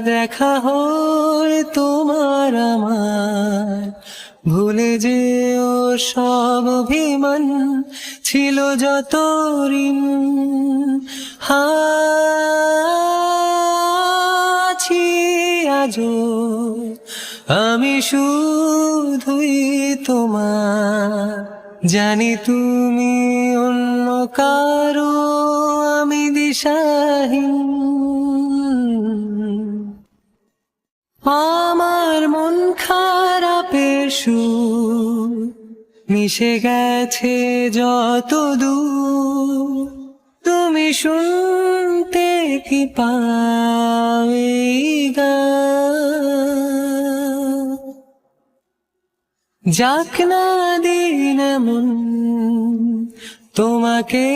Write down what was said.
দেখা হয় তোমার আমার। ভুলে যে ও সব অভিমান, ছিল যত ঋণ। আছি আজো আমি শুধুই তোমার। জানি তুমি অন্য কারও, আমি দিশাহীন। আমার মন খারাপের সুর মিশে গেছে যত তুমি শুনতে কি পাবে যাক না দিন এমন, তোমাকে